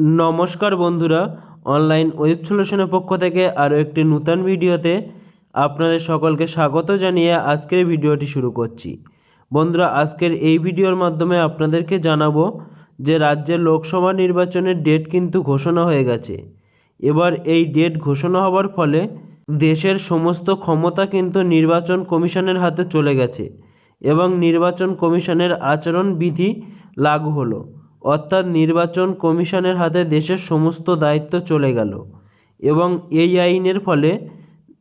নমস্কার বন্ধুরা online web সলিউশনের পক্ষ থেকে আরও একটি নূতন ভিডিওতে আপনাদের সকলকে স্বাগত জানিয়ে আজকের ভিডিওটি শুরু করছি। বন্ধুরা, আজকের এই ভিডিওর মাধ্যমে আপনাদেরকে জানাব যে রাজ্যের লোকসভা নির্বাচনের ডেট কিন্তু ঘোষণা হয়ে গেছে। এবার এই ডেট ঘোষণা হওয়ার ফলে দেশের সমস্ত ক্ষমতা কিন্তু নির্বাচন কমিশনের হাতে চলে গেছে এবং নির্বাচন কমিশনের আচরণ বিধি লাগু হলো। অর্থাৎ নির্বাচন কমিশনের হাতে দেশের সমস্ত দায়িত্ব চলে গেল। এবং এই আইনের ফলে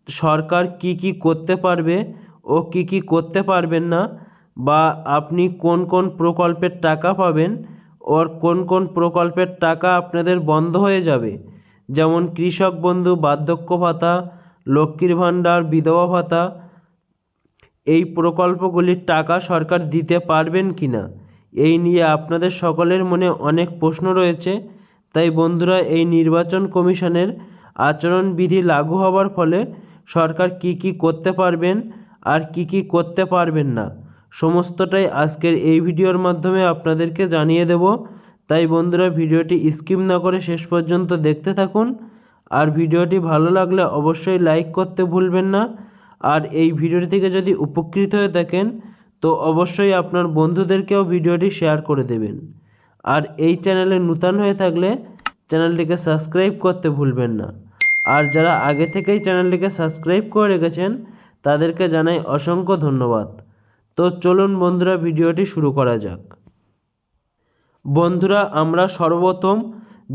সরকার কি কি করতে পারবে ও কি কি করতে পারবেন না বা আপনি কোন কোন প্রকল্পের টাকা পাবেন ওর কোন কোন প্রকল্পের টাকা আপনাদের বন্ধ হয়ে যাবে। যেমন কৃষক বন্ধু, বার্ধক্য ভাতা, লক্ষ্মীর ভাণ্ডার, বিধবা ভাতা, এই প্রকল্পগুলির টাকা সরকার দিতে পারবেন কি না এই নিয়ে আপনাদের সকলের মনে অনেক প্রশ্ন রয়েছে। তাই বন্ধুরা, এই নির্বাচন কমিশনের আচরণবিধি লাগু হওয়ার ফলে সরকার কি কি করতে পারবেন আর কি কি করতে পারবেন না, সমস্তটাই আজকের এই ভিডিওর মাধ্যমে আপনাদেরকে জানিয়ে দেব। তাই বন্ধুরা, ভিডিওটি স্কিপ না করে শেষ পর্যন্ত দেখতে থাকুন। আর ভিডিওটি ভালো লাগলে অবশ্যই লাইক করতে ভুলবেন না। আর এই ভিডিওটি থেকে যদি উপকৃত হয়ে থাকেন তো অবশ্যই আপনার বন্ধুদেরকেও ভিডিওটি শেয়ার করে দেবেন। আর এই চ্যানেলে নূতন হয়ে থাকলে চ্যানেলটিকে সাবস্ক্রাইব করতে ভুলবেন না। আর যারা আগে থেকেই চ্যানেলটিকে সাবস্ক্রাইব করে রেখেছেন, তাদেরকে জানাই অসংখ্য ধন্যবাদ। তো চলুন বন্ধুরা, ভিডিওটি শুরু করা যাক। বন্ধুরা, আমরা সর্বপ্রথম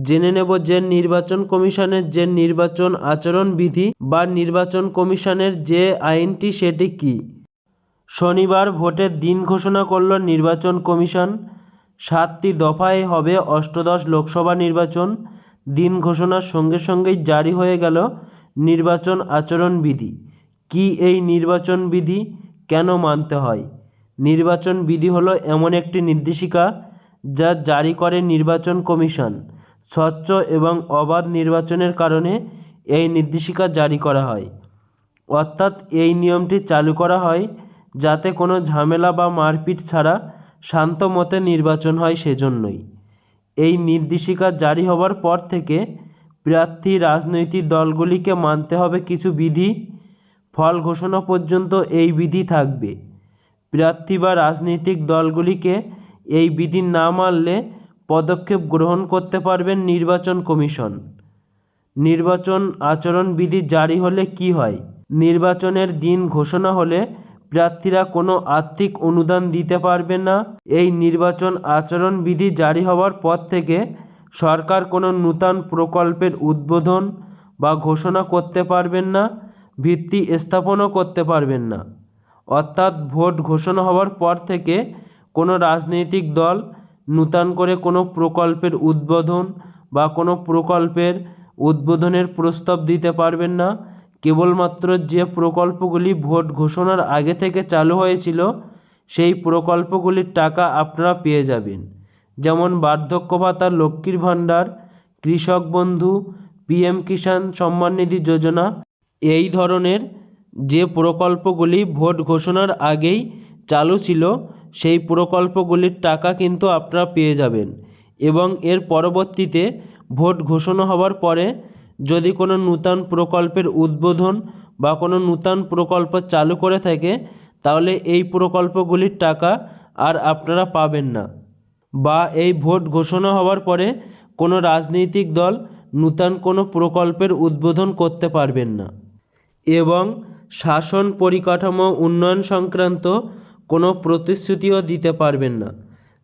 জেনে নেব যে নির্বাচন কমিশনের যে নির্বাচন আচরণ বিধি বা নির্বাচন কমিশনের যে আইনটি, সেটি কী? শনিবার ভোটের দিন ঘোষণা করল নির্বাচন কমিশন। সাতটি দফায় হবে অষ্টদশ লোকসভা নির্বাচন। দিন ঘোষণার সঙ্গে সঙ্গেই জারি হয়ে গেল নির্বাচন আচরণ বিধি কী এই নির্বাচন বিধি? কেন মানতে হয়? নির্বাচন বিধি হলো এমন একটি নির্দেশিকা যা জারি করে নির্বাচন কমিশন। স্বচ্ছ এবং অবাধ নির্বাচনের কারণে এই নির্দেশিকা জারি করা হয়। অর্থাৎ এই নিয়মটি চালু করা হয় যাতে কোনো ঝামেলা বা মারপিট ছাড়া শান্ত মতে নির্বাচন হয় সেজন্যই। এই নির্দেশিকা জারি হওয়ার পর থেকে প্রার্থী রাজনৈতিক দলগুলিকে মানতে হবে কিছু বিধি। ফল ঘোষণা পর্যন্ত এই বিধি থাকবে। প্রার্থী বা রাজনৈতিক দলগুলিকে এই বিধি না মানলে পদক্ষেপ গ্রহণ করতে পারবেন নির্বাচন কমিশন। নির্বাচন আচরণ বিধি জারি হলে কি হয়? নির্বাচনের দিন ঘোষণা হলে প্রার্থীরা কোনো আর্থিক অনুদান দিতে পারবে না। এই নির্বাচন আচরণ বিধি জারি হওয়ার পর থেকে সরকার কোনো নূতন প্রকল্পের উদ্বোধন বা ঘোষণা করতে পারবেন না, ভিত্তি স্থাপনও করতে পারবেন না। অর্থাৎ ভোট ঘোষণা হওয়ার পর থেকে কোনো রাজনৈতিক দল নূতন করে কোনো প্রকল্পের উদ্বোধন বা কোনো প্রকল্পের উদ্বোধনের প্রস্তাব দিতে পারবেন না। কেবলমাত্র যে প্রকল্পগুলি ভোট ঘোষণার আগে থেকে চালু হয়েছিল, সেই প্রকল্পগুলির টাকা আপনারা পেয়ে যাবেন। যেমন বার্ধক্য ভাতা, লক্ষ্মীর ভাণ্ডার, কৃষক বন্ধু, পিএম কিষাণ সম্মান নিধি যোজনা, এই ধরনের যে প্রকল্পগুলি ভোট ঘোষণার আগেই চালু ছিল, সেই প্রকল্পগুলির টাকা কিন্তু আপনারা পেয়ে যাবেন। এবং এর পরবর্তীতে ভোট ঘোষণা হওয়ার পরে যদি কোনো নূতন প্রকল্পের উদ্বোধন বা কোনো নূতন প্রকল্প চালু করে থাকে, তাহলে এই প্রকল্পগুলির টাকা আর আপনারা পাবেন না বা এই ভোট ঘোষণা হওয়ার পরে কোনো রাজনৈতিক দল নূতন কোনো প্রকল্পের উদ্বোধন করতে পারবেন না এবং শাসন পরিকাঠামো উন্নয়ন সংক্রান্ত কোনো প্রতিশ্রুতিও দিতে পারবেন না।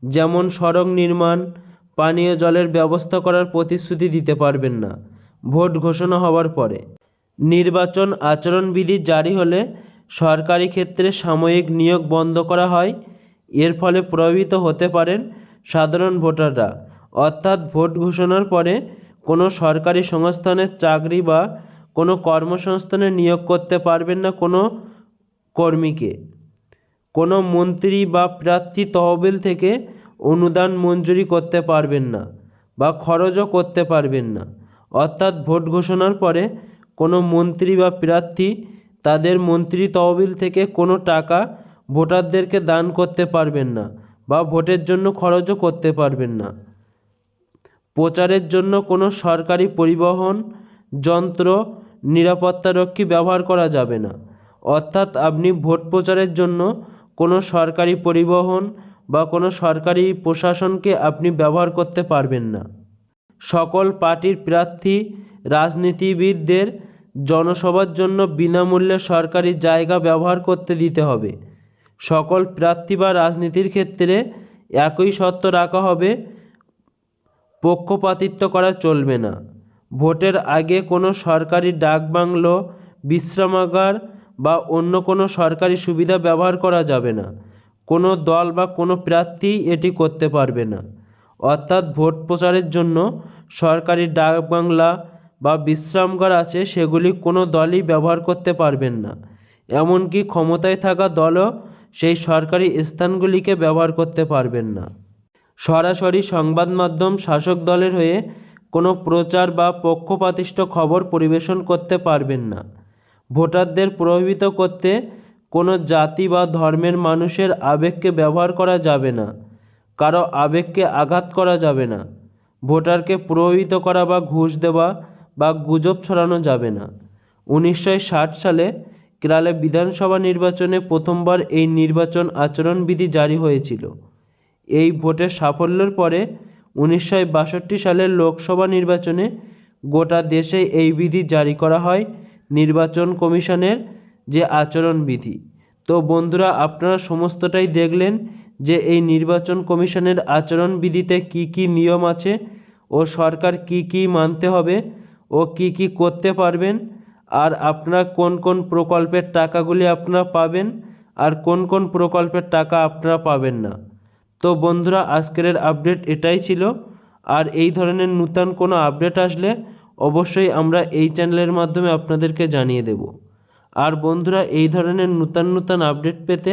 যেমন সড়ক নির্মাণ, পানীয় জলের ব্যবস্থা করার প্রতিশ্রুতি দিতে পারবেন না। ভোট ঘোষণা হওয়ার পরে। নির্বাচন আচরণবিধি জারি হলে সরকারি ক্ষেত্রে সাময়িক নিয়োগ বন্ধ করা হয়। এর ফলে প্রভাবিত হতে পারেন সাধারণ ভোটাররা। অর্থাৎ ভোট ঘোষণার পরে কোনো সরকারি সংস্থানের চাকরি বা কোনো কর্মসংস্থানে নিয়োগ করতে পারবেন না কোনো কর্মীকে। কোনো মন্ত্রী বা প্রার্থী তহবিল থেকে অনুদান মঞ্জুরি করতে পারবেন না বা খরচও করতে পারবেন না। অর্থাৎ ভোট ঘোষণার পরে কোনো মন্ত্রী বা প্রার্থী তাদের মন্ত্রী তহবিল থেকে কোনো টাকা ভোটারদেরকে দান করতে পারবেন না বা ভোটের জন্য খরচও করতে পারবেন না। প্রচারের জন্য কোনো সরকারি পরিবহন, যন্ত্র নিরাপত্তারক্ষী ব্যবহার করা যাবে না। অর্থাৎ আপনি ভোট প্রচারের জন্য কোনো সরকারি পরিবহন বা কোনো সরকারি প্রশাসনকে আপনি ব্যবহার করতে পারবেন না। সকল পার্টির প্রার্থী রাজনীতিবিদদের জনসভার জন্য বিনামূল্যে সরকারি জায়গা ব্যবহার করতে দিতে হবে। সকল প্রার্থী বা রাজনীতির ক্ষেত্রে একই শর্ত রাখা হবে, পক্ষপাতিত্ব করা চলবে না। ভোটের আগে কোনো সরকারি ডাকবাংলো বিশ্রামাগার বা অন্য কোনো সরকারি সুবিধা ব্যবহার করা যাবে না। কোনো দল বা কোনো প্রার্থী এটি করতে পারবে না। অর্থাৎ ভোট প্রচারের জন্য সরকারি ডাকবাংলা বা বিশ্রামগার আছে, সেগুলি কোনো দলই ব্যবহার করতে পারবেন না। এমনকি ক্ষমতায় থাকা দলও সেই সরকারি স্থানগুলিকে ব্যবহার করতে পারবেন না। সরাসরি সংবাদ মাধ্যম শাসক দলের হয়ে কোনো প্রচার বা পক্ষপাতিষ্ঠ খবর পরিবেশন করতে পারবেন না। ভোটারদের প্রভাবিত করতে কোনো জাতি বা ধর্মের মানুষের আবেগকে ব্যবহার করা যাবে না। কারও আবেগকে আঘাত করা যাবে না। ভোটারকে প্রভাবিত করা বা ঘুষ দেওয়া বা গুজব ছড়ানো যাবে না। উনিশশো ষাট সালে কেরালে বিধানসভা নির্বাচনে প্রথমবার এই নির্বাচন আচরণবিধি জারি হয়েছিল। এই ভোটের সাফল্যের পরে উনিশশো বাষট্টি সালের লোকসভা নির্বাচনে গোটা দেশে এই বিধি জারি করা হয় নির্বাচন কমিশনের যে আচরণবিধি। তো বন্ধুরা, আপনারা সমস্তটাই দেখলেন। যে এই নির্বাচন কমিশনের আচরণবিধিতে কি কি নিয়ম আছে ও সরকার কি কি মানতে হবে ও কি কি করতে পারবেন আর আপনারা কোন কোন প্রকল্পের টাকাগুলি আপনারা পাবেন আর কোন কোন প্রকল্পের টাকা আপনারা পাবেন না। তো বন্ধুরা, আজকের আপডেট এটাই ছিল। আর এই ধরনের নূতন কোনো আপডেট আসলে অবশ্যই আমরা এই চ্যানেলের মাধ্যমে আপনাদেরকে জানিয়ে দেব। আর বন্ধুরা, এই ধরনের নূতন নূতন আপডেট পেতে